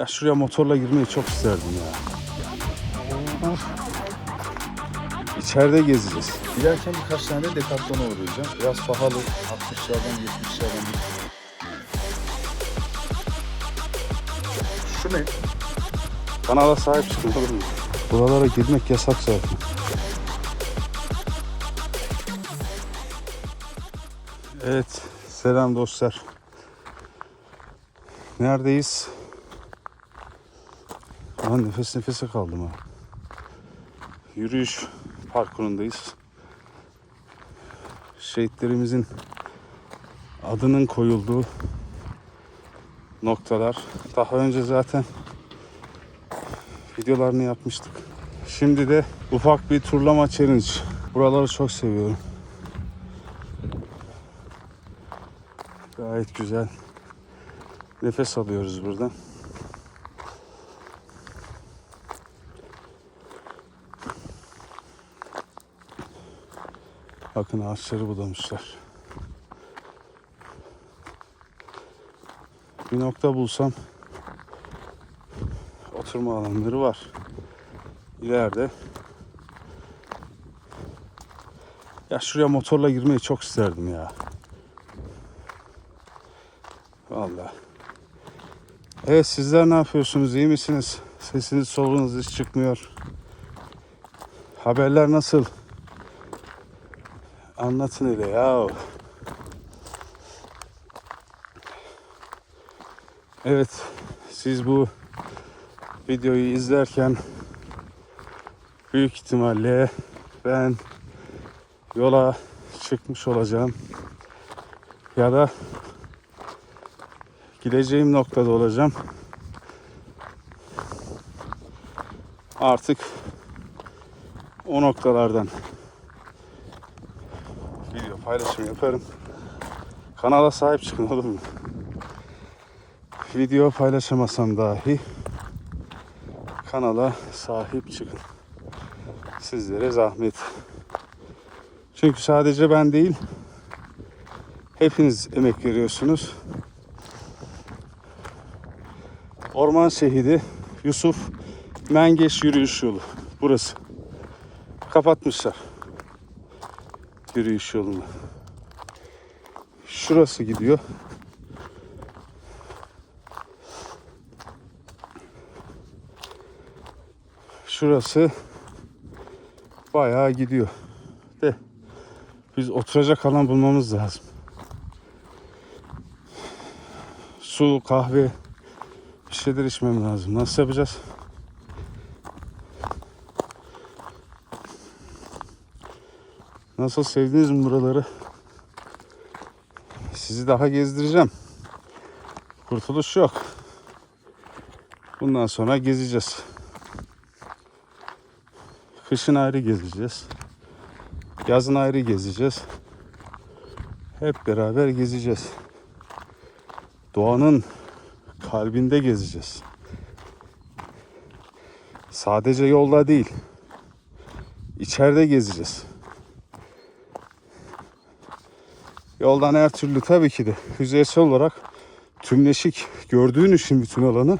Ya şuraya motorla girmeyi çok isterdim ya. İçeride gezeceğiz. Giderken birkaç tane de Decathlon'a uğrayacağım. Biraz pahalı. 60'lardan 70'lerden. Şu ne? Kanala sahip çıkın olur mu? Buralara girmek yasak zaten. Evet, selam dostlar. Neredeyiz? Lan nefes nefese kaldım ha. Yürüyüş parkurundayız. Şehitlerimizin adının koyulduğu noktalar. Daha önce zaten videolarını yapmıştık. Şimdi de ufak bir turlama challenge. Buraları çok seviyorum. Gayet güzel. Nefes alıyoruz buradan. Bakın ağaçları budamışlar. Bir nokta bulsam oturma alanları var. İleride ya şuraya motorla girmeyi çok isterdim ya. Vallahi. Evet sizler ne yapıyorsunuz? İyi misiniz? Sesiniz soluğunuz hiç çıkmıyor. Haberler nasıl? Anlatın hele ya. Evet, siz bu videoyu izlerken büyük ihtimalle ben yola çıkmış olacağım ya da gideceğim noktada olacağım. Artık o noktalardan paylaşım yaparım. Kanala sahip çıkın olur mu? Video paylaşamasam dahi kanala sahip çıkın. Sizlere zahmet. Çünkü sadece ben değil, hepiniz emek veriyorsunuz. Orman şehidi Yusuf Mengeş yürüyüş yolu. Burası. Kapatmışlar. Yürüyüş yolunu. Şurası gidiyor. Şurası bayağı gidiyor. De biz oturacak alan bulmamız lazım. Su, kahve bir şeyler içmem lazım. Nasıl yapacağız? Nasıl sevdiniz mi buraları? Sizi daha gezdireceğim. Kurtuluş yok. Bundan sonra gezeceğiz. Kışın ayrı gezeceğiz. Yazın ayrı gezeceğiz. Hep beraber gezeceğiz. Doğanın kalbinde gezeceğiz. Sadece yolda değil. İçeride gezeceğiz. Yoldan her türlü tabii ki de yüzeysel olarak tümleşik gördüğün için bütün alanı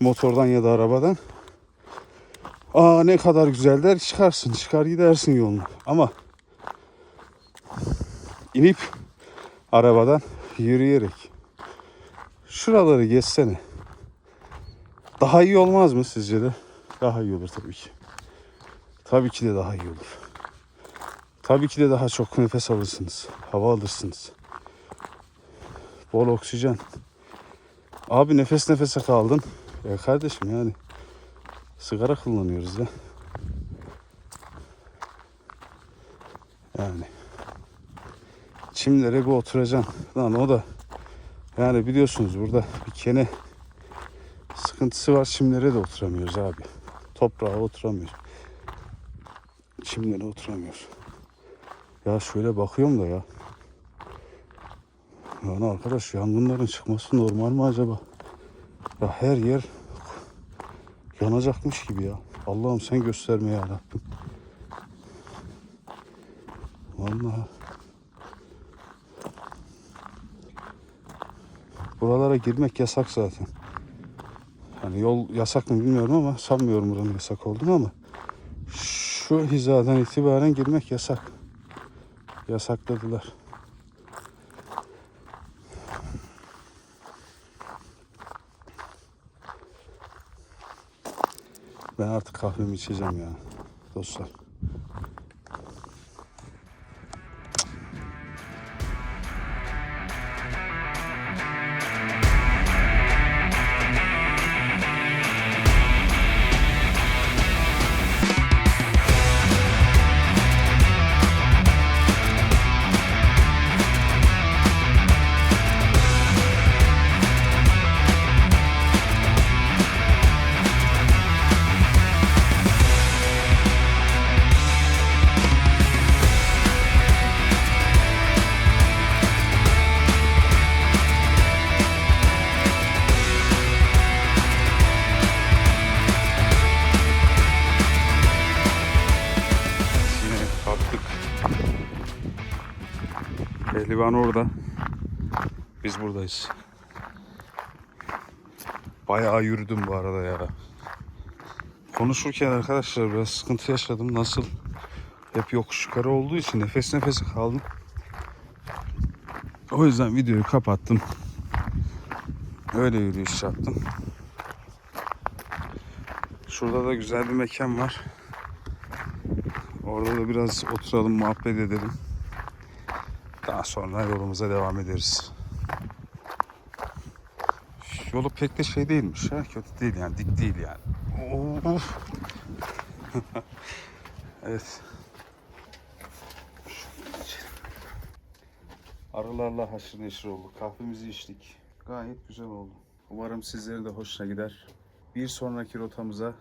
motordan ya da arabadan Aa ne kadar güzel der çıkarsın çıkar gidersin yolunu ama inip arabadan yürüyerek şuraları geçsene daha iyi olmaz mı sizce de? Daha iyi olur tabii ki. Tabii ki de daha iyi olur. Tabii ki de daha çok nefes alırsınız. Hava alırsınız. Bol oksijen. Abi nefes nefese kaldın. Ya kardeşim yani sigara kullanıyoruz ya. Yani çimlere bir oturacaksın. Lan o da yani biliyorsunuz burada bir kene sıkıntısı var. Çimlere de oturamıyoruz abi. Toprağa oturamıyoruz. Çimlere oturamıyoruz. Ya şöyle bakıyorum da ya. Yani arkadaş yangınların çıkması normal mi acaba? Ya her yer yanacakmış gibi ya. Allah'ım sen gösterme ya Rabbim. Vallahi. Buralara girmek yasak zaten. Hani yol yasak mı bilmiyorum ama sanmıyorum buranın yasak olduğunu ama şu hizadan itibaren girmek yasak. Yasakladılar. Ben artık kahvemi içeceğim ya dostlar. Pehlivan orada. Biz buradayız. Bayağı yürüdüm bu arada ya. Konuşurken arkadaşlar biraz sıkıntı yaşadım. Nasıl? Hep yokuş yukarı olduğu için nefes nefese kaldım. O yüzden videoyu kapattım. Öyle yürüyüş yaptım. Şurada da güzel bir mekan var. Orada da biraz oturalım, muhabbet edelim. Daha sonra yolumuza devam ederiz. Yolu pek de şey değilmiş ha. Kötü değil yani, dik değil yani. Of. evet. Arılarla haşır neşir olduk. Kahvemizi içtik. Gayet güzel oldu. Umarım sizlerin de hoşuna gider. Bir sonraki rotamıza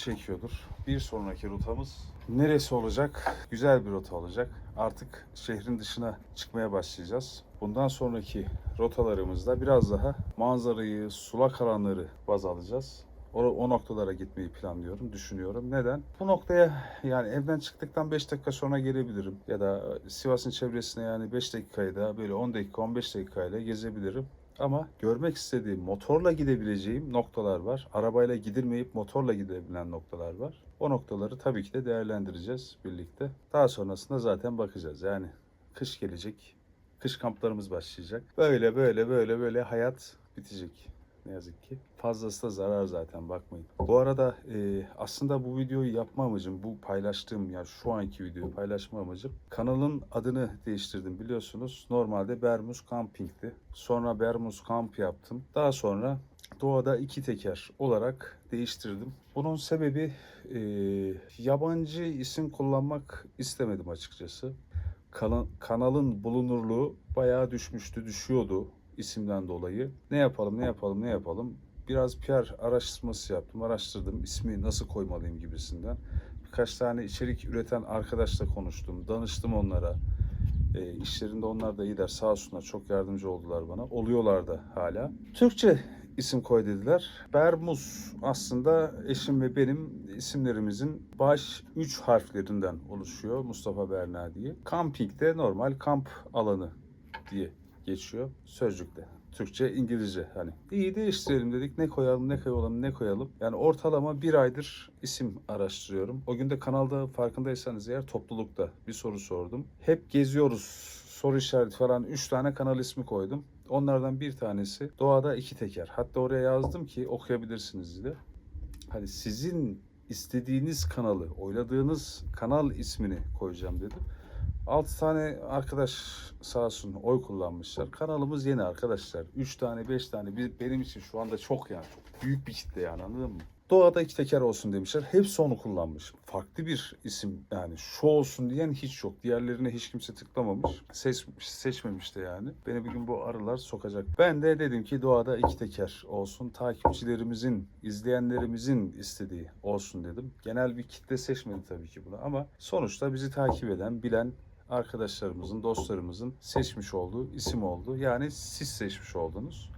çekiyordur. Bir sonraki rotamız neresi olacak? Güzel bir rota olacak. Artık şehrin dışına çıkmaya başlayacağız. Bundan sonraki rotalarımızda biraz daha manzarayı, sulak alanları baz alacağız. O, o noktalara gitmeyi planlıyorum, düşünüyorum. Neden? Bu noktaya yani evden çıktıktan 5 dakika sonra gelebilirim. Ya da Sivas'ın çevresine yani 5 dakikayı da böyle 10 dakika, 15 dakikayla gezebilirim. Ama görmek istediğim, motorla gidebileceğim noktalar var. Arabayla gidilmeyip motorla gidebilen noktalar var. O noktaları tabii ki de değerlendireceğiz birlikte. Daha sonrasında zaten bakacağız. Yani kış gelecek. Kış kamplarımız başlayacak. Böyle böyle böyle böyle hayat bitecek. Ne yazık ki. Fazlası da zarar zaten bakmayın. Bu arada e, aslında bu videoyu yapma amacım, bu paylaştığım ya şu anki videoyu paylaşma amacım kanalın adını değiştirdim biliyorsunuz. Normalde Bermuz Camping'ti. Sonra Bermuz Kamp yaptım. Daha sonra Doğada iki teker olarak değiştirdim. Bunun sebebi e, yabancı isim kullanmak istemedim açıkçası. Kana- kanalın bulunurluğu bayağı düşmüştü, düşüyordu isimden dolayı. Ne yapalım, ne yapalım, ne yapalım? Biraz PR araştırması yaptım, araştırdım ismi nasıl koymalıyım gibisinden. Birkaç tane içerik üreten arkadaşla konuştum, danıştım onlara. E, işlerinde onlar da iyiler, sağ olsunlar çok yardımcı oldular bana. Oluyorlar da hala. Türkçe isim koy dediler. Bermuz aslında eşim ve benim isimlerimizin baş 3 harflerinden oluşuyor Mustafa Berna diye. Camping de normal kamp alanı diye geçiyor sözcükte. Türkçe, İngilizce hani. İyi değiştirelim dedik. Ne koyalım, ne koyalım, ne koyalım. Yani ortalama bir aydır isim araştırıyorum. O gün de kanalda farkındaysanız eğer toplulukta bir soru sordum. Hep geziyoruz soru işareti falan 3 tane kanal ismi koydum. Onlardan bir tanesi Doğada iki Teker. Hatta oraya yazdım ki okuyabilirsiniz diye. Hani sizin istediğiniz kanalı, oyladığınız kanal ismini koyacağım dedim. 6 tane arkadaş sağ olsun oy kullanmışlar. Kanalımız yeni arkadaşlar. 3 tane 5 tane benim için şu anda çok yani çok büyük bir kitle yani anladın mı? Doğada iki teker olsun demişler. Hepsi onu kullanmış. Farklı bir isim yani şu olsun diyen hiç yok. Diğerlerine hiç kimse tıklamamış. Seçmiş, seçmemiş de yani. Beni bir gün bu arılar sokacak. Ben de dedim ki doğada iki teker olsun. Takipçilerimizin, izleyenlerimizin istediği olsun dedim. Genel bir kitle seçmedi tabii ki bunu ama sonuçta bizi takip eden, bilen arkadaşlarımızın, dostlarımızın seçmiş olduğu isim oldu. Yani siz seçmiş oldunuz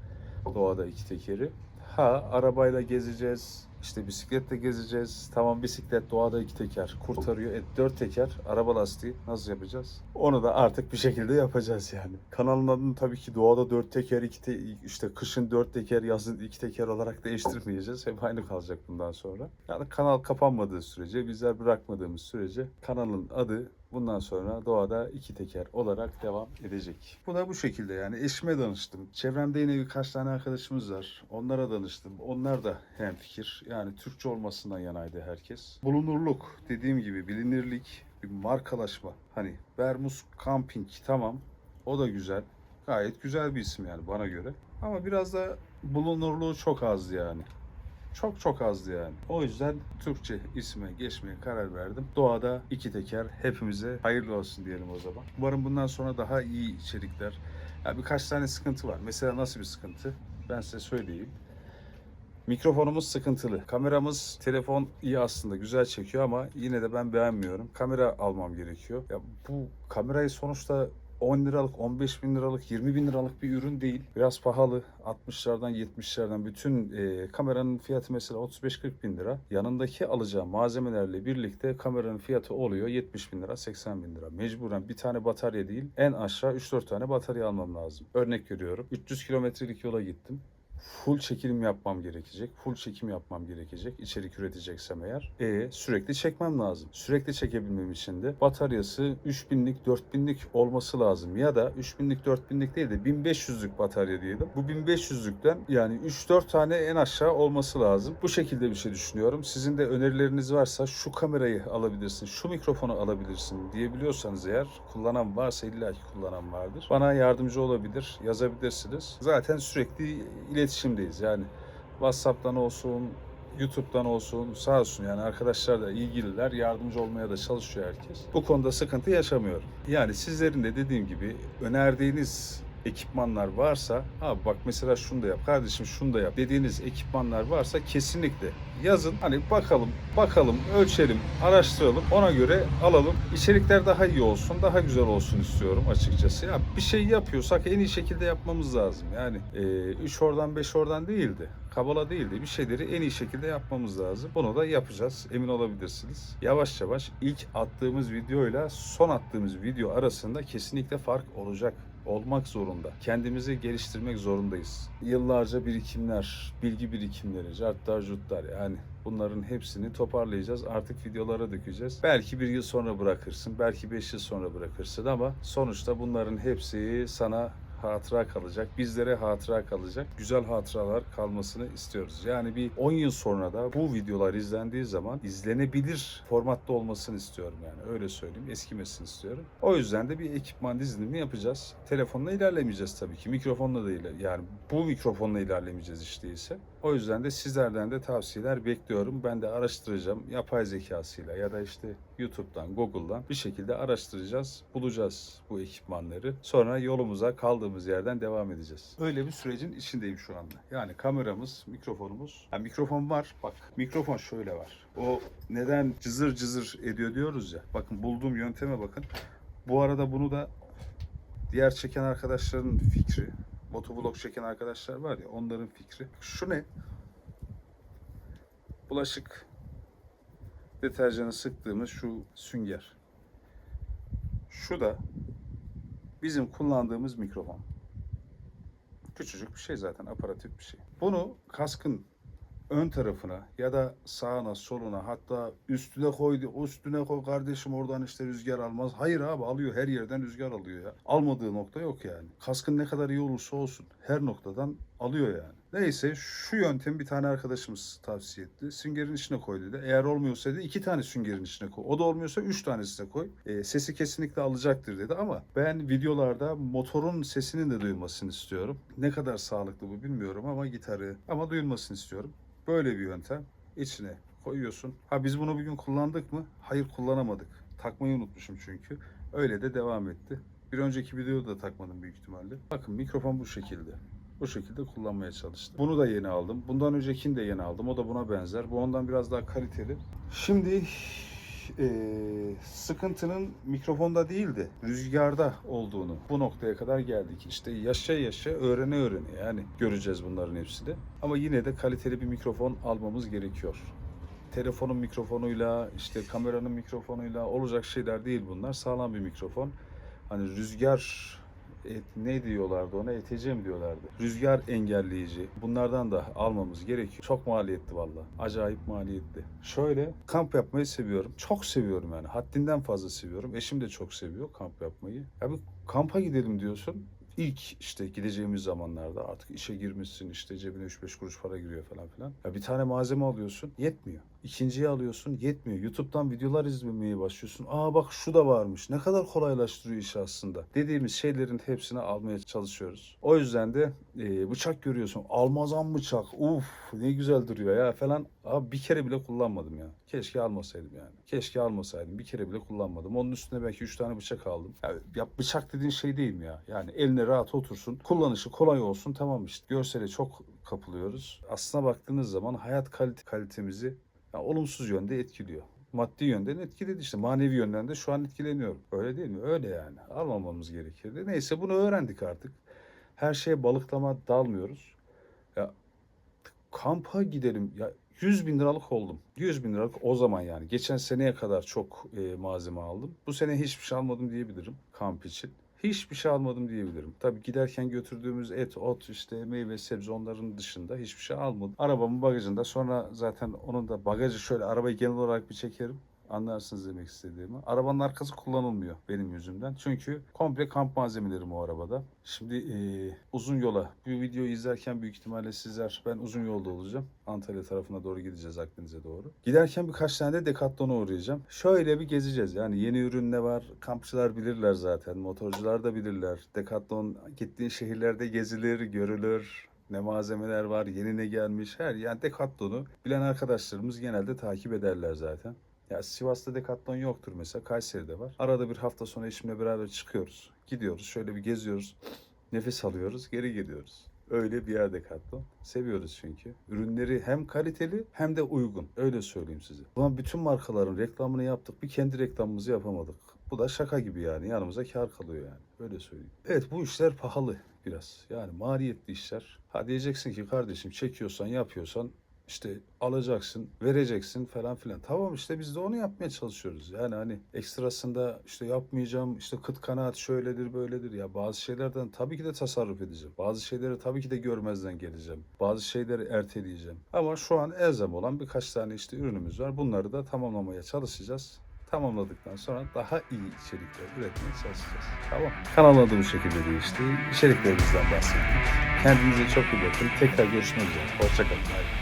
doğada iki tekeri. Ha arabayla gezeceğiz, İşte bisikletle gezeceğiz. Tamam bisiklet doğada iki teker kurtarıyor. E, dört teker araba lastiği nasıl yapacağız? Onu da artık bir şekilde yapacağız yani. Kanalın adını tabii ki doğada dört teker, iki te- işte kışın dört teker, yazın iki teker olarak değiştirmeyeceğiz. Hep aynı kalacak bundan sonra. Yani kanal kapanmadığı sürece, bizler bırakmadığımız sürece kanalın adı Bundan sonra doğada iki teker olarak devam edecek. Bu da bu şekilde yani eşime danıştım. Çevremde yine birkaç tane arkadaşımız var. Onlara danıştım. Onlar da hemfikir. Yani Türkçe olmasından yanaydı herkes. Bulunurluk dediğim gibi bilinirlik, bir markalaşma. Hani Bermus Camping tamam o da güzel. Gayet güzel bir isim yani bana göre. Ama biraz da bulunurluğu çok azdı yani. Çok çok azdı yani. O yüzden Türkçe isme geçmeye karar verdim. Doğada iki teker hepimize hayırlı olsun diyelim o zaman. Umarım bundan sonra daha iyi içerikler. Ya birkaç tane sıkıntı var. Mesela nasıl bir sıkıntı? Ben size söyleyeyim. Mikrofonumuz sıkıntılı. Kameramız telefon iyi aslında güzel çekiyor ama yine de ben beğenmiyorum. Kamera almam gerekiyor. Ya bu kamerayı sonuçta 10 liralık, 15 bin liralık, 20 bin liralık bir ürün değil. Biraz pahalı. 60'lardan 70'lerden bütün e, kameranın fiyatı mesela 35-40 bin lira. Yanındaki alacağım malzemelerle birlikte kameranın fiyatı oluyor 70 bin lira, 80 bin lira. Mecburen bir tane batarya değil en aşağı 3-4 tane batarya almam lazım. Örnek veriyorum 300 kilometrelik yola gittim full çekim yapmam gerekecek. Full çekim yapmam gerekecek. içerik üreteceksem eğer. E sürekli çekmem lazım. Sürekli çekebilmem için de bataryası 3000'lik 4000'lik olması lazım. Ya da 3000'lik 4000'lik değil de 1500'lük batarya diyelim. Bu 1500'lükten yani 3-4 tane en aşağı olması lazım. Bu şekilde bir şey düşünüyorum. Sizin de önerileriniz varsa şu kamerayı alabilirsin, şu mikrofonu alabilirsin diyebiliyorsanız eğer kullanan varsa illa ki kullanan vardır. Bana yardımcı olabilir, yazabilirsiniz. Zaten sürekli iletişimdeyiz. Yani WhatsApp'tan olsun, YouTube'dan olsun sağ olsun yani arkadaşlar da ilgililer yardımcı olmaya da çalışıyor herkes. Bu konuda sıkıntı yaşamıyorum. Yani sizlerin de dediğim gibi önerdiğiniz ekipmanlar varsa abi bak mesela şunu da yap kardeşim şunu da yap. dediğiniz ekipmanlar varsa kesinlikle yazın. Hani bakalım bakalım ölçelim araştıralım. Ona göre alalım. İçerikler daha iyi olsun daha güzel olsun istiyorum açıkçası. Ya bir şey yapıyorsak en iyi şekilde yapmamız lazım. Yani 3 oradan 5 oradan değildi kabala değildi. Bir şeyleri en iyi şekilde yapmamız lazım. Bunu da yapacağız. Emin olabilirsiniz. Yavaş yavaş ilk attığımız videoyla son attığımız video arasında kesinlikle fark olacak olmak zorunda. Kendimizi geliştirmek zorundayız. Yıllarca birikimler, bilgi birikimleri, cartlar cutlar yani bunların hepsini toparlayacağız. Artık videolara dökeceğiz. Belki bir yıl sonra bırakırsın, belki beş yıl sonra bırakırsın ama sonuçta bunların hepsi sana hatıra kalacak. Bizlere hatıra kalacak. Güzel hatıralar kalmasını istiyoruz. Yani bir 10 yıl sonra da bu videolar izlendiği zaman izlenebilir formatta olmasını istiyorum yani. Öyle söyleyeyim. Eskimesin istiyorum. O yüzden de bir ekipman dizilimi yapacağız. Telefonla ilerlemeyeceğiz tabii ki. Mikrofonla da iler yani bu mikrofonla ilerlemeyeceğiz işte ise. O yüzden de sizlerden de tavsiyeler bekliyorum. Ben de araştıracağım. Yapay zekasıyla ya da işte YouTube'dan, Google'dan bir şekilde araştıracağız, bulacağız bu ekipmanları. Sonra yolumuza kaldığımız yerden devam edeceğiz. Öyle bir sürecin içindeyim şu anda. Yani kameramız, mikrofonumuz. Ha, mikrofon var. Bak mikrofon şöyle var. O neden cızır cızır ediyor diyoruz ya. Bakın bulduğum yönteme bakın. Bu arada bunu da diğer çeken arkadaşların fikri. Motovlog çeken arkadaşlar var ya onların fikri. Şu ne? Bulaşık deterjanı sıktığımız şu sünger. Şu da bizim kullandığımız mikrofon. Küçücük bir şey zaten, aparatif bir şey. Bunu kaskın ön tarafına ya da sağına soluna hatta üstüne koydu üstüne koy kardeşim oradan işte rüzgar almaz. Hayır abi alıyor her yerden rüzgar alıyor ya. Almadığı nokta yok yani. Kaskın ne kadar iyi olursa olsun her noktadan alıyor yani. Neyse şu yöntemi bir tane arkadaşımız tavsiye etti. Süngerin içine koy dedi. Eğer olmuyorsa dedi iki tane süngerin içine koy. O da olmuyorsa üç tanesine koy. E, sesi kesinlikle alacaktır dedi ama ben videolarda motorun sesinin de duyulmasını istiyorum. Ne kadar sağlıklı bu bilmiyorum ama gitarı ama duyulmasını istiyorum. Böyle bir yöntem. İçine koyuyorsun. Ha biz bunu bugün kullandık mı? Hayır kullanamadık. Takmayı unutmuşum çünkü. Öyle de devam etti. Bir önceki videoda da takmadım büyük ihtimalle. Bakın mikrofon bu şekilde. Bu şekilde kullanmaya çalıştım. Bunu da yeni aldım. Bundan öncekini de yeni aldım. O da buna benzer. Bu ondan biraz daha kaliteli. Şimdi eee, sıkıntının mikrofonda değildi, rüzgarda olduğunu bu noktaya kadar geldik. İşte yaşa yaşa öğrene öğrene yani göreceğiz bunların hepsini. Ama yine de kaliteli bir mikrofon almamız gerekiyor. Telefonun mikrofonuyla, işte kameranın mikrofonuyla olacak şeyler değil bunlar. Sağlam bir mikrofon. Hani rüzgar et, ne diyorlardı ona? ETC diyorlardı? Rüzgar engelleyici. Bunlardan da almamız gerekiyor. Çok maliyetli valla. Acayip maliyetli. Şöyle kamp yapmayı seviyorum. Çok seviyorum yani. Haddinden fazla seviyorum. Eşim de çok seviyor kamp yapmayı. Ya bir kampa gidelim diyorsun. İlk işte gideceğimiz zamanlarda artık işe girmişsin işte cebine 3-5 kuruş para giriyor falan filan. Ya bir tane malzeme alıyorsun yetmiyor. İkinciyi alıyorsun yetmiyor. YouTube'dan videolar izlemeye başlıyorsun. Aa bak şu da varmış. Ne kadar kolaylaştırıyor işi aslında. Dediğimiz şeylerin hepsini almaya çalışıyoruz. O yüzden de e, bıçak görüyorsun. Almazan bıçak. Uf ne güzel duruyor ya falan. Abi bir kere bile kullanmadım ya. Keşke almasaydım yani. Keşke almasaydım. Bir kere bile kullanmadım. Onun üstüne belki 3 tane bıçak aldım. Ya, ya bıçak dediğin şey değil mi ya? Yani eline rahat otursun. Kullanışı kolay olsun. Tamam işte. Görsele çok kapılıyoruz. Aslına baktığınız zaman hayat kalite, kalitemizi ya, olumsuz yönde etkiliyor. Maddi yönden etkiledi işte. Manevi yönden de şu an etkileniyorum. Öyle değil mi? Öyle yani. Almamamız gerekirdi. Neyse bunu öğrendik artık. Her şeye balıklama dalmıyoruz. Ya kampa gidelim. Ya 100 bin liralık oldum. 100 bin liralık o zaman yani. Geçen seneye kadar çok e, malzeme aldım. Bu sene hiçbir şey almadım diyebilirim kamp için. Hiçbir şey almadım diyebilirim. Tabii giderken götürdüğümüz et, ot, işte meyve, sebze onların dışında hiçbir şey almadım. Arabamın bagajında sonra zaten onun da bagajı şöyle arabayı genel olarak bir çekerim. Anlarsınız demek istediğimi. Arabanın arkası kullanılmıyor benim yüzümden. Çünkü komple kamp malzemelerim o arabada. Şimdi eee, uzun yola bu videoyu izlerken büyük ihtimalle sizler ben uzun yolda olacağım. Antalya tarafına doğru gideceğiz Akdeniz'e doğru. Giderken birkaç tane de Decathlon'a uğrayacağım. Şöyle bir gezeceğiz. Yani yeni ürün ne var? Kampçılar bilirler zaten. Motorcular da bilirler. Decathlon gittiğin şehirlerde gezilir, görülür. Ne malzemeler var, yeni ne gelmiş her yani Decathlon'u bilen arkadaşlarımız genelde takip ederler zaten. Ya Sivas'ta Decathlon yoktur mesela. Kayseri'de var. Arada bir hafta sonra eşimle beraber çıkıyoruz. Gidiyoruz. Şöyle bir geziyoruz. Nefes alıyoruz. Geri geliyoruz. Öyle bir yer Decathlon. Seviyoruz çünkü. Ürünleri hem kaliteli hem de uygun. Öyle söyleyeyim size. Ulan bütün markaların reklamını yaptık. Bir kendi reklamımızı yapamadık. Bu da şaka gibi yani. Yanımıza kar kalıyor yani. Öyle söyleyeyim. Evet bu işler pahalı biraz. Yani maliyetli işler. Ha diyeceksin ki kardeşim çekiyorsan yapıyorsan işte alacaksın, vereceksin falan filan. Tamam işte biz de onu yapmaya çalışıyoruz. Yani hani ekstrasında işte yapmayacağım, işte kıt kanaat şöyledir böyledir. Ya bazı şeylerden tabii ki de tasarruf edeceğim. Bazı şeyleri tabii ki de görmezden geleceğim. Bazı şeyleri erteleyeceğim. Ama şu an elzem olan birkaç tane işte ürünümüz var. Bunları da tamamlamaya çalışacağız. Tamamladıktan sonra daha iyi içerikler üretmeye çalışacağız. Tamam. Kanal adı bu şekilde değişti. İçeriklerimizden bahsettik. Kendinize çok iyi bakın. Tekrar görüşmek üzere. Hoşçakalın.